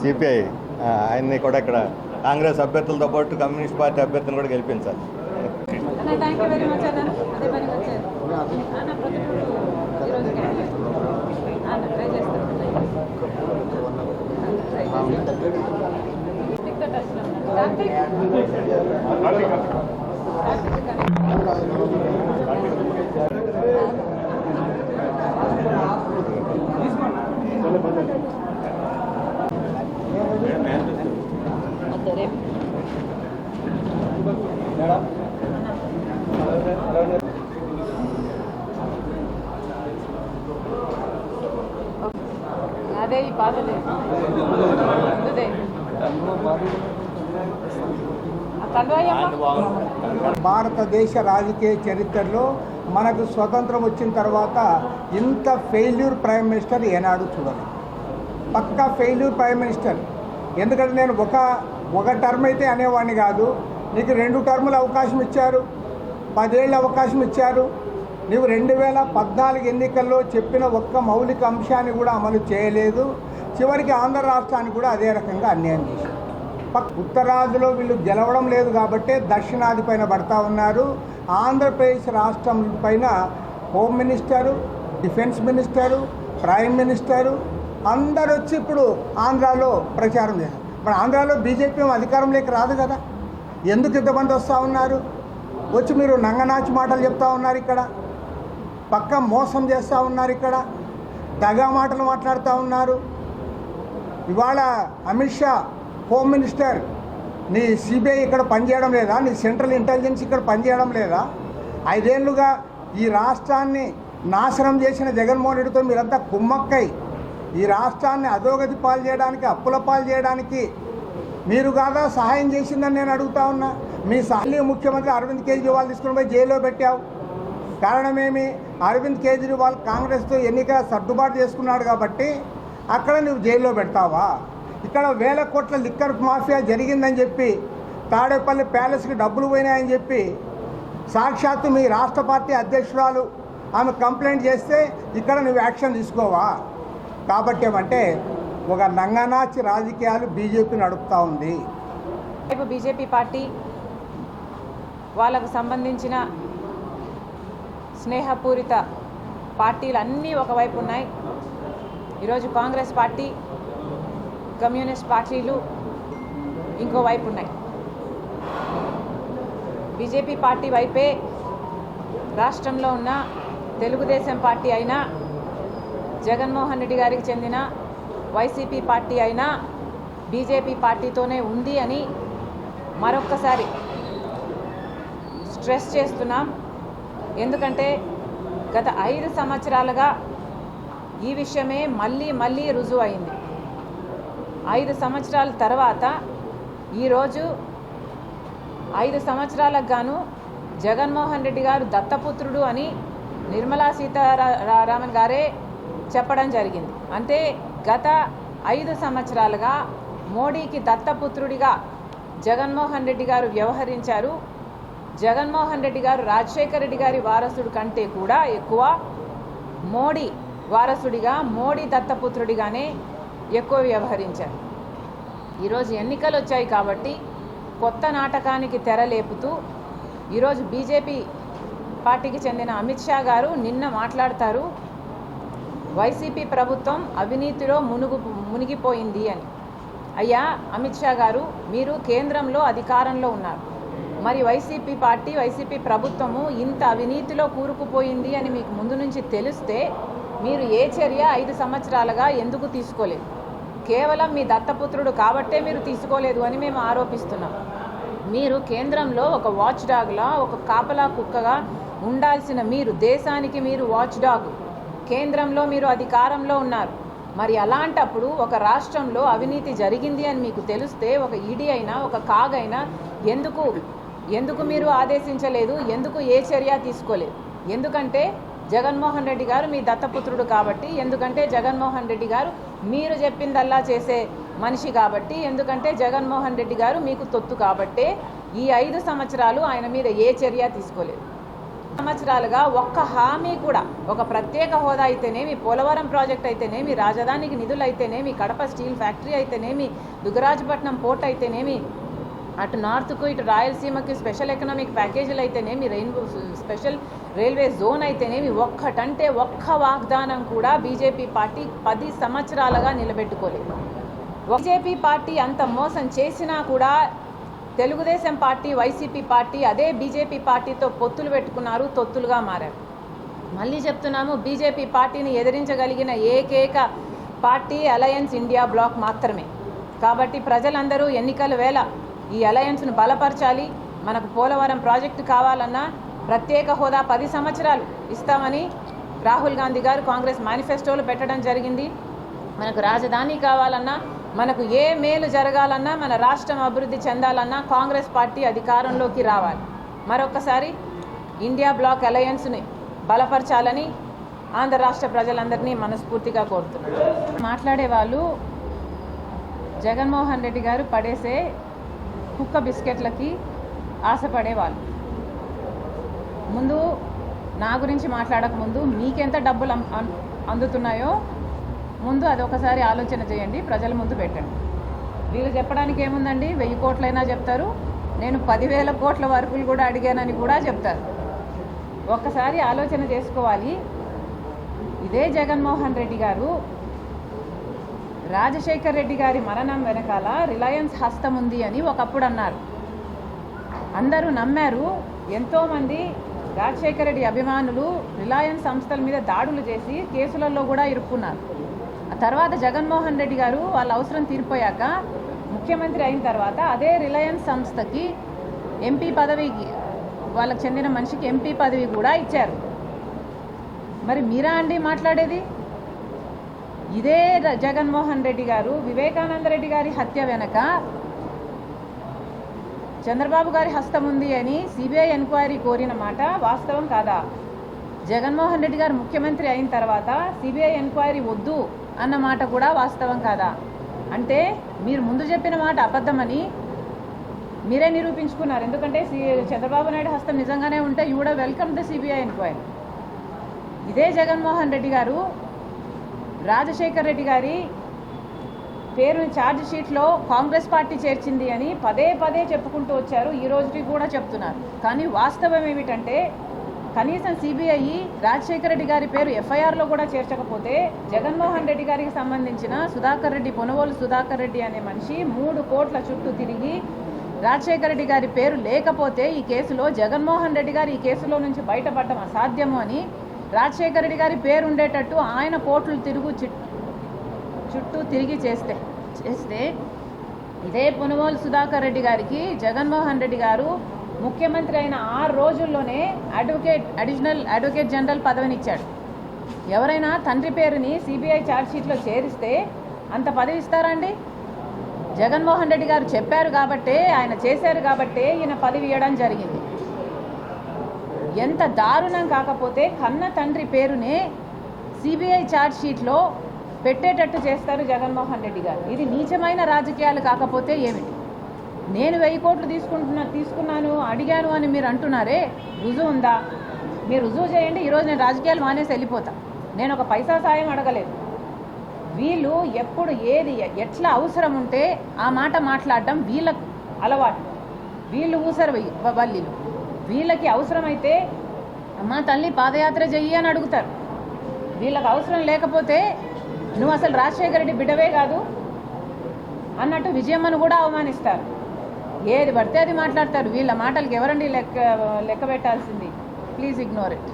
CPI ఆయన్ని కూడా ఇక్కడ కాంగ్రెస్ అభ్యర్థులతో పాటు కమ్యూనిస్ట్ పార్టీ అభ్యర్థులను కూడా గెలిపించాలి థ్యాంక్ యూ వెరీ మచ్ అన్న అదే పని వచ్చారు అన్న ప్రొద్దుటూరు ఈరోజు క్యాండిడేట్ అన్న ట్రై చేస్తాను ట్రై చేస్తాను Stick the touch number. Karthik. Karthik గారు. అదే రేపు అదే ఈ పాతదే భారతదేశ రాజకీయ చరిత్రలో మనకు స్వతంత్రం వచ్చిన తర్వాత ఇంత ఫెయిల్యూర్ ప్రైమ్ మినిస్టర్ ఏనాడు చూడలేదు. పక్కా ఫెయిల్యూర్ ప్రైమ్ మినిస్టర్ ఎందుకంటే నేను ఒక ఒక టర్మ్ అయితే అనేవాడిని కాదు. నీకు రెండు టర్ములు అవకాశం ఇచ్చారు పదేళ్ళు అవకాశం ఇచ్చారు. నీవు రెండు వేల పద్నాలుగు ఎన్నికల్లో చెప్పిన ఒక్క మౌలిక అంశాన్ని కూడా అమలు చేయలేదు. చివరికి ఆంధ్ర రాష్ట్రానికి కూడా అదే రకంగా అన్యాయం చేశారు. ఉత్తరాదిలో వీళ్ళు గెలవడం లేదు కాబట్టే దక్షిణాది పైన పడతా ఉన్నారు. ఆంధ్రప్రదేశ్ రాష్ట్రం పైన home minister defence minister prime minister అందరు వచ్చి ఇప్పుడు ఆంధ్రాలో ప్రచారం చేశారు. మరి ఆంధ్రాలో బీజేపీ అధికారంలోకి రాదు కదా. ఎందుకు ఇంతమంది వస్తూ ఉన్నారు? వచ్చి మీరు నంగనాచి మాటలు చెప్తా ఉన్నారు ఇక్కడ. పక్క మోసం చేస్తూ ఉన్నారు ఇక్కడ. దగా మాటలు మాట్లాడుతూ ఉన్నారు. ఇవాళ అమిత్ షా హోమ్ మినిస్టర్ నీ సిబిఐ ఇక్కడ పనిచేయడం లేదా? నీ సెంట్రల్ ఇంటెలిజెన్స్ ఇక్కడ పనిచేయడం లేదా? ఐదేళ్ళుగా ఈ రాష్ట్రాన్ని నాశనం చేసిన జగన్మోహన్ రెడ్డితో మీరంతా కుమ్మక్కై. ఈ రాష్ట్రాన్ని అధోగతి పాలు చేయడానికి అప్పుల పాలు చేయడానికి మీరు కాదా సహాయం చేసిందని నేను అడుగుతా ఉన్నా? మీ సహాయ ముఖ్యమంత్రి అరవింద్ కేజ్రీవాల్ తీసుకుని పోయి జైల్లో పెట్టావు. కారణమేమి? అరవింద్ కేజ్రీవాల్ కాంగ్రెస్తో ఎన్నిక సర్దుబాటు చేసుకున్నాడు కాబట్టి అక్కడ నువ్వు జైల్లో పెడతావా? ఇక్కడ వేల కోట్ల లిక్కర్ మాఫియా జరిగిందని చెప్పి తాడేపల్లి ప్యాలెస్కి డబ్బులు పోయినాయని చెప్పి సాక్షాత్తు మీ రాష్ట్ర పార్టీ అధ్యక్షురాలు ఆమె కంప్లైంట్ చేస్తే ఇక్కడ నువ్వు యాక్షన్ తీసుకోవా? కాబట్టి ఏమంటే ఒక నంగనాచి రాజకీయాలు బీజేపీ నడుపుతూ ఉంది. వైపు బీజేపీ పార్టీ వాళ్ళకు సంబంధించిన స్నేహపూరిత పార్టీలు అన్నీ ఒకవైపు ఉన్నాయి. ఈరోజు కాంగ్రెస్ పార్టీ కమ్యూనిస్ట్ పార్టీలు ఇంకోవైపు ఉన్నాయి. బీజేపీ పార్టీ వైపే రాష్ట్రంలో ఉన్న తెలుగుదేశం పార్టీ అయినా జగన్మోహన్ రెడ్డి గారికి చెందిన వైసీపీ పార్టీ అయినా బీజేపీ పార్టీతోనే ఉంది అని మరొక్కసారి స్ట్రెస్ చేస్తున్నాం. ఎందుకంటే గత ఐదు సంవత్సరాలుగా ఈ విషయమే మళ్ళీ మళ్ళీ రుజువు అయింది. ఐదు సంవత్సరాల తర్వాత ఈరోజు ఐదు సంవత్సరాలకు గాను జగన్మోహన్ రెడ్డి గారు దత్తపుత్రుడు అని నిర్మలా సీతారామన్ గారే చెప్పడం జరిగింది. అంటే గత ఐదు సంవత్సరాలుగా మోడీకి దత్తపుత్రుడిగా జగన్మోహన్ రెడ్డి గారు వ్యవహరించారు. జగన్మోహన్ రెడ్డి గారు రాజశేఖర రెడ్డి గారి వారసుడు కంటే కూడా ఎక్కువ మోడీ వారసుడిగా మోడీ దత్తపుత్రుడిగానే ఎక్కువ వ్యవహరించారు. ఈరోజు ఎన్నికలు వచ్చాయి కాబట్టి కొత్త నాటకానికి తెరలేపుతూ ఈరోజు బీజేపీ పార్టీకి చెందిన అమిత్ షా గారు నిన్న మాట్లాడతారు. వైసీపీ ప్రభుత్వం అవినీతిలో మునుగు మునిగిపోయింది అని. అయ్యా అమిత్ షా గారు మీరు కేంద్రంలో అధికారంలో ఉన్నారు. మరి వైసీపీ పార్టీ వైసీపీ ప్రభుత్వము ఇంత అవినీతిలో కూరుకుపోయింది అని మీకు ముందు నుంచి తెలిస్తే మీరు ఏ చర్య ఐదు సంవత్సరాలుగా ఎందుకు తీసుకోలేదు? కేవలం మీ దత్తపుత్రుడు కాబట్టే మీరు తీసుకోలేదు అని మేము ఆరోపిస్తున్నాం. మీరు కేంద్రంలో ఒక వాచ్ డాగ్లా ఒక కాపలా కుక్కగా ఉండాల్సిన మీరు దేశానికి మీరు వాచ్ డాగ్ కేంద్రంలో మీరు అధికారంలో ఉన్నారు. మరి అలాంటప్పుడు ఒక రాష్ట్రంలో అవినీతి జరిగింది అని మీకు తెలిస్తే ఒక ఈడీ అయినా ఒక కాగ్ అయినా ఎందుకు ఎందుకు మీరు ఆదేశించలేదు? ఎందుకు ఏ చర్య తీసుకోలేదు? ఎందుకంటే జగన్మోహన్ రెడ్డి గారు మీ దత్తపుత్రుడు కాబట్టి ఎందుకంటే జగన్మోహన్ రెడ్డి గారు మీరు చెప్పిందల్లా చేసే మనిషి కాబట్టి ఎందుకంటే జగన్మోహన్ రెడ్డి గారు మీకు తొత్తు కాబట్టే ఈ ఐదు సంవత్సరాలు ఆయన మీద ఏ చర్య తీసుకోలేదు. సంవత్సరాలుగా ఒక్క హామీ కూడా ఒక ప్రత్యేక హోదా అయితేనేమి పోలవరం ప్రాజెక్ట్ అయితేనేమి రాజధానికి నిధులు అయితేనేమి కడప స్టీల్ ఫ్యాక్టరీ అయితేనేమి దుగరాజపట్నం పోర్ట్ అయితేనేమి అటు నార్త్కు ఇటు రాయలసీమకి స్పెషల్ ఎకనామిక్ ప్యాకేజీలు అయితేనేమి రెయిన్బో స్పెషల్ రైల్వే జోన్ అయితేనేమి ఒక్కటంటే ఒక్క వాగ్దానం కూడా బీజేపీ పార్టీ పది సంవత్సరాలుగా నిలబెట్టుకోలేదు. బీజేపీ పార్టీ అంత మోసం చేసినా కూడా తెలుగుదేశం పార్టీ వైసీపీ పార్టీ అదే బీజేపీ పార్టీతో పొత్తులు పెట్టుకున్నారు తొత్తులుగా మారారు. మళ్ళీ చెప్తున్నాము బీజేపీ పార్టీని ఎదిరించగలిగిన ఏకైక పార్టీ అలయన్స్ ఇండియా బ్లాక్ మాత్రమే. కాబట్టి ప్రజలందరూ ఎన్నికల వేళ ఈ అలయన్స్ను బలపరచాలి మనకు పోలవరం ప్రాజెక్టు కావాలన్నా ప్రత్యేక హోదా పది సంవత్సరాలు ఇస్తామని రాహుల్ గాంధీ గారు కాంగ్రెస్ మేనిఫెస్టోలో పెట్టడం జరిగింది. మనకు రాజధాని కావాలన్నా మనకు ఏ మేలు జరగాలన్నా మన రాష్ట్రం అభివృద్ధి చెందాలన్నా కాంగ్రెస్ పార్టీ అధికారంలోకి రావాలి. మరొకసారి ఇండియా బ్లాక్ అలయన్స్ని బలపరచాలని ఆంధ్ర రాష్ట్ర ప్రజలందరినీ మనస్ఫూర్తిగా కోరుతున్నాను. మాట్లాడే వాళ్ళు జగన్మోహన్ రెడ్డి గారు పడేసే కుక్క బిస్కెట్లకి ఆశపడేవాళ్ళు. ముందు నా గురించి మాట్లాడక ముందు మీకెంత డబ్బులు అందుతున్నాయో ముందు అది ఒకసారి ఆలోచన చేయండి ప్రజల ముందు పెట్టండి. వీళ్ళు చెప్పడానికి ఏముందండి? వెయ్యి కోట్లైనా చెప్తారు. నేను పదివేల కోట్ల వరకులు కూడా అడిగానని కూడా చెప్తారు. ఒక్కసారి ఆలోచన చేసుకోవాలి. ఇదే జగన్మోహన్ రెడ్డి గారు రాజశేఖర్ రెడ్డి గారి మరణం వెనకాల రిలయన్స్ హస్తం ఉంది అని ఒకప్పుడు అన్నారు. అందరూ నమ్మారు ఎంతోమంది రాజశేఖర రెడ్డి అభిమానులు రిలయన్స్ సంస్థల మీద దాడులు చేసి కేసులలో కూడా ఇరుక్కున్నారు. తర్వాత జగన్మోహన్ రెడ్డి గారు వాళ్ళ అవసరం తీరిపోయాక ముఖ్యమంత్రి అయిన తర్వాత అదే రిలయన్స్ సంస్థకి ఎంపీ పదవికి వాళ్ళకి చెందిన మనిషికి ఎంపీ పదవి కూడా ఇచ్చారు. మరి మీరా అండి మాట్లాడేది? ఇదే ర- జగన్మోహన్ రెడ్డి గారు వివేకానంద రెడ్డి గారి హత్య వెనక చంద్రబాబు గారి హస్తం ఉంది అని సిబిఐ ఎంక్వైరీ కోరిన మాట వాస్తవం కాదా? జగన్మోహన్ రెడ్డి గారు ముఖ్యమంత్రి అయిన తర్వాత సిబిఐ ఎంక్వైరీ వద్దు. అన్న మాట కూడా వాస్తవం కాదా? అంటే మీరు ముందు చెప్పిన మాట అబద్ధమని మీరే నిరూపించుకున్నారు. ఎందుకంటే సి చంద్రబాబు నాయుడు హస్తం నిజంగానే ఉంటే యూ కూడా వెల్కమ్ ద సిబిఐ ఎంక్వైరీ ఇదే జగన్మోహన్ రెడ్డి గారు రాజశేఖర్ రెడ్డి గారి పేరుని ఛార్జ్ షీట్లో కాంగ్రెస్ పార్టీ చేర్చింది అని పదే పదే చెప్పుకుంటూ వచ్చారు. ఈ రోజుకి కూడా చెప్తున్నారు. కానీ వాస్తవం ఏమిటంటే కనీసం సిబిఐ రాజశేఖర రెడ్డి గారి పేరు ఎఫ్ఐఆర్లో కూడా చేర్చకపోతే జగన్మోహన్ రెడ్డి గారికి సంబంధించిన సుధాకర్ రెడ్డి పొనవోలు సుధాకర్ రెడ్డి అనే మనిషి మూడు కోట్ల చుట్టూ తిరిగి రాజశేఖర రెడ్డి గారి పేరు లేకపోతే ఈ కేసులో జగన్మోహన్ రెడ్డి గారు ఈ కేసులో నుంచి బయటపడడం అసాధ్యము అని రాజశేఖర రెడ్డి గారి పేరు ఉండేటట్టు ఆయన కోట్లు తిరుగు చుట్టూ తిరిగి చేస్తే చేస్తే ఇదే పునమోలు సుధాకర్ రెడ్డి గారికి జగన్మోహన్ రెడ్డి గారు ముఖ్యమంత్రి అయిన ఆరు రోజుల్లోనే అడ్వకేట్ అడిషనల్ అడ్వకేట్ జనరల్ పదవినిచ్చాడు. ఎవరైనా తండ్రి పేరుని సిబిఐ ఛార్జ్షీట్లో చేరిస్తే అంత పదవి ఇస్తారా అండి? జగన్మోహన్ రెడ్డి గారు చెప్పారు కాబట్టే ఆయన చేశారు కాబట్టే ఈయన పదవి ఇవ్వడం జరిగింది. ఎంత దారుణం కాకపోతే కన్న తండ్రి పేరునే సిబిఐ ఛార్జ్షీట్లో పెట్టేటట్టు చేస్తారు జగన్మోహన్ రెడ్డి గారు. ఇది నీచమైన రాజకీయాలు కాకపోతే ఏమిటి? నేను వెయ్యి కోట్లు తీసుకుంటున్నా తీసుకున్నాను అడిగాను అని మీరు అంటున్నారే రుజువు ఉందా? మీరు రుజువు చేయండి ఈరోజు నేను రాజకీయాలు మానేసి వెళ్ళిపోతా. నేను ఒక పైసా సాయం అడగలేదు. వీళ్ళు ఎప్పుడు ఏది ఎట్లా అవసరం ఉంటే ఆ మాట మాట్లాడడం వీళ్ళ అలవాటు. వీళ్ళు ఊసరు వల్లీలు. వీళ్ళకి అవసరమైతే మా తల్లి పాదయాత్ర చెయ్యి అని అడుగుతారు. వీళ్ళకి అవసరం లేకపోతే నువ్వు అసలు రాజశేఖర రెడ్డి బిడ్డవే కాదు అన్నట్టు విజయమ్మను కూడా అవమానిస్తారు. ఏది పడితే అది మాట్లాడతారు. వీళ్ళ మాటలకి ఎవరండి లెక్క లెక్క పెట్టాల్సింది? Please ignore it